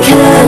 แ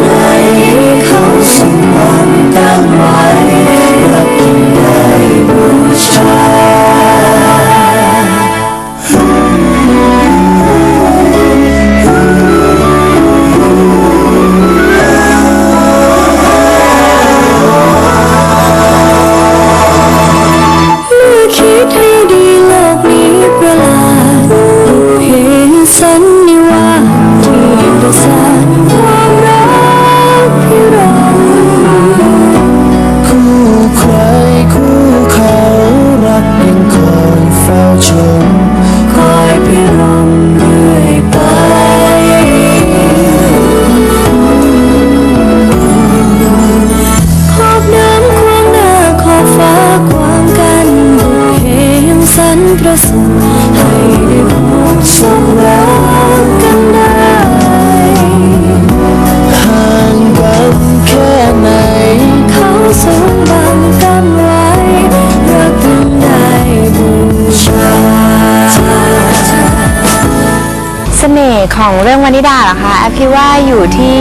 ห์ของเรื่องวานิดาเหรอคะแอฟคิดว่าอยู่ที่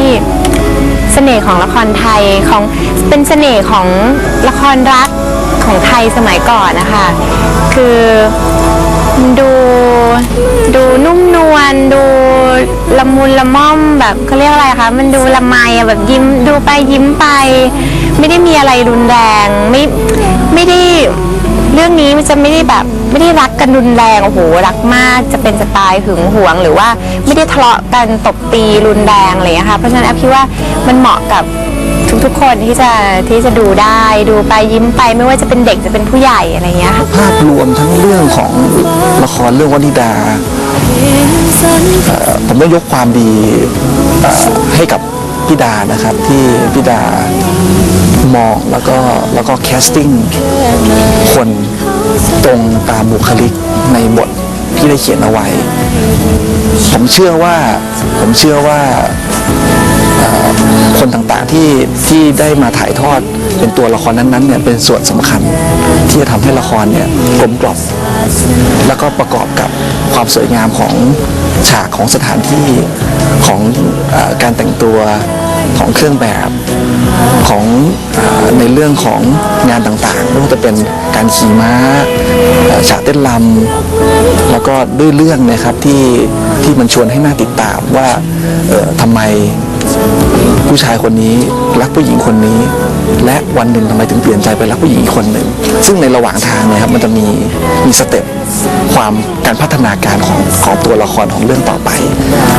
เสน่ห์ของละครไทยของเป็นเสน่ห์ของละครรักของไทยสมัยก่อนนะคะ คือดูดูนุ่มนวลดูละมุนละม่อมแบบเขาเรียกอะไรคะมันดูละไมอะแบบยิ้มดูไปยิ้มไป ไม่ได้มีอะไรรุนแรงไม่ไม่ได้ เรื่องนี้มันจะไม่ได้แบบไม่ได้รักกันรุนแรงโอ้โหรักมากจะเป็นจะตายหึงหวง หรือว่าไม่ได้ทะเลาะกันตบตีรุนแรงอะไรอย่างเงี้ยค่ะเพราะฉะนั้นแอฟคิดว่ามันเหมาะกับทุกๆคนที่จะที่จะดูได้ดูไปยิ้มไปไม่ว่าจะเป็นเด็กจะเป็นผู้ใหญ่อะไรอย่างเงี้ยค่ะ ภาพรวมทั้งเรื่องของละครเรื่องวนิดาเอ่อผมต้องยกความดีเอ่อให้กับพี่ดานะครับที่พี่ดา มองแล้วก็แล้วก็แคสติ้งคนตรงตามบุคลิกในบทที่ได้เขียนเอาไว้ ผมเชื่อว่าผมเชื่อว่าคนต่างๆที่ที่ได้มาถ่ายทอดเป็นตัวละครนั้นๆเนี่ยเป็นส่วนสำคัญที่จะทำให้ละครเนี่ยกลมกล่อมแล้วก็ประกอบกับความสวยงามของฉากของสถานที่ของอการแต่งตัวของเครื่องแบบ ของอในเรื่องของงานต่างๆไม่ว่าจะเป็นการขี่ม้าฉากเต้นรำแล้วก็ด้วยเรื่องนะครับที่ที่มันชวนให้น่าติดตามว่าทำไมผู้ชายคนนี้รักผู้หญิงคนนี้ และวันหนึ่งทำไมถึงเปลี่ยนใจไปรักผู้หญิงอีกคนหนึ่งซึ่งในระหว่างทางเนี่ยครับมันจะมีมีสเต็ปความการพัฒนาการของของตัวละครของเรื่องต่อไป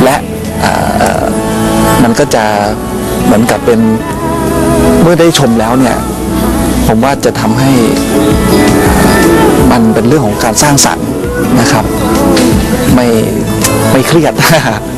และมันก็จะเหมือนกับเป็น เมื่อได้ชมแล้วเนี่ย ผมว่าจะทำให้มันเป็นเรื่องของการสร้างสรรค์นะครับ ไม่ไม่เครียด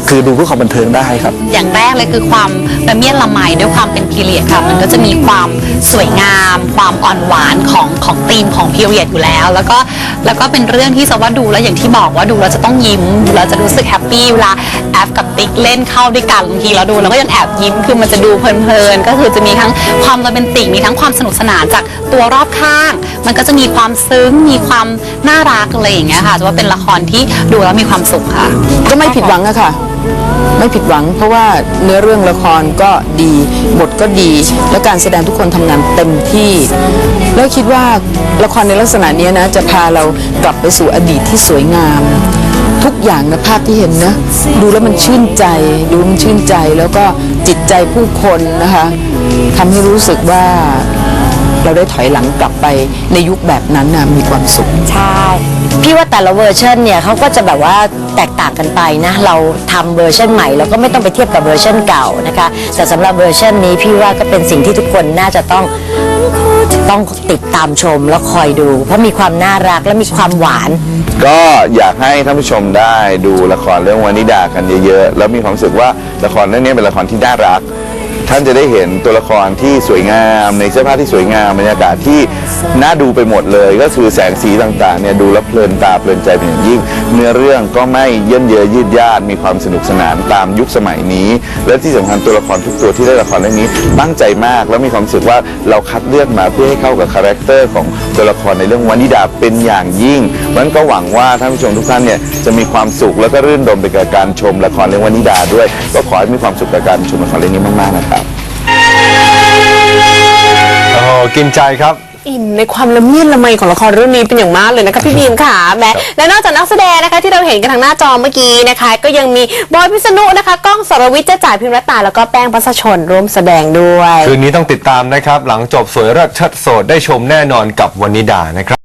คือดูเพื่อความบันเทิงได้ครับ อย่างแรกเลยคือความระเมียดละไมด้วยความเป็นพีเรียดค่ะ มันก็จะมีความสวยงาม ความอ่อนหวานของของธีมของพีเรียดอยู่แล้ว แล้วก็แล้วก็เป็นเรื่องที่สว่าดูแล้วอย่างที่บอกว่าดูเราจะต้องยิ้มดูเราจะรู้สึกแฮปปี้เวลาแอฟกับติ๊กเล่นเข้าด้วยกันบางทีเราดูเราก็ยังแอบยิ้มคือมันจะดูเพลินๆก็คือจะมีทั้งความโรแมนติกมีทั้งความสนุกสนานจากตัวรอบข้าง มันก็จะมีความซึ้งมีความน่ารักอะไรอย่างเงี้ยค่ะจะว่าเป็นละครที่ดูแล้วมีความสุขค่ะ ก็ไม่ผิดหวังอะค่ะ ไม่ผิดหวัง เพราะว่าเนื้อเรื่องละครก็ดีบทก็ดี และการแสดงทุกคนทำงานเต็มที่ แล้วคิดว่าละครในลักษณะนี้นะ จะพาเรากลับไปสู่อดีตที่สวยงาม ทุกอย่างนะภาพที่เห็นนะ ดูแล้วมันชื่นใจ ดูมันชื่นใจแล้วก็จิตใจผู้คนนะคะทำให้รู้สึกว่า เราได้ถอยหลังกลับไปในยุคแบบนั้นนะมีความสุข ใช่ พี่ว่าแต่ละเวอร์ชันเนี่ยเขาก็จะแบบว่าแตกต่างกันไปนะ เราทำเวอร์ชันใหม่เราก็ไม่ต้องไปเทียบกับเวอร์ชันเก่านะคะ แต่สำหรับเวอร์ชันนี้พี่ว่าก็เป็นสิ่งที่ทุกคนน่าจะต้องต้องติดตามชมแล้วคอยดู เพราะมีความน่ารักและมีความหวาน ก็อยากให้ท่านผู้ชมได้ดูละครเรื่องวานิดากันเยอะๆ แล้วมีความรู้สึกว่าละครเรื่องนี้เป็นละครที่น่ารัก ท่านจะได้เห็นตัวละครที่สวยงามในเสื้อผ้าที่สวยงามบรรยากาศที่น่าดูไปหมดเลย ก็คือแสงสีต่างๆเนี่ยดูแล้วเพลินตาเพลินใจเป็นอย่างยิ่ง เนื้อเรื่องก็ไม่เยินเยอยืดยาดมีความสนุกสนานตามยุคสมัยนี้ และที่สำคัญตัวละครทุกตัวที่ได้ละครเรื่องนี้ตั้งใจมาก แล้วมีความรู้สึกว่าเราคัดเลือกมาเพื่อให้เข้ากับคาแรคเตอร์ของตัวละครในเรื่องวานิดาเป็นอย่างยิ่งมันก็หวังว่าท่านผู้ชมทุกท่านเนี่ยจะมีความสุขแล้วก็รื่นรมไปกับการชมละครเรื่องวานิดาด้วยก็ขอให้มีความสุขกับการชมละครเรื่องนี้มากๆนะครับ กินใจครับ อินในความละเมียดละไมของละครเรื่องนี้เป็นอย่างมากเลยนะคะพี่บีมค่ะแหม้และนอกจากนักแสดงนะคะที่เราเห็นกันทางหน้าจอเมื่อกี้นะคะ ก็ยังมีบอยพิษณุนะคะก้องสรวิทย์เจ้าจ่ายพิมพ์รัตตาแล้วก็แป้งพัสชนร่วมแสดงด้วย คืนนี้ต้องติดตามนะครับ หลังจบสวยเลิศเชิดโสดได้ชมแน่นอนกับวนิดานะครับ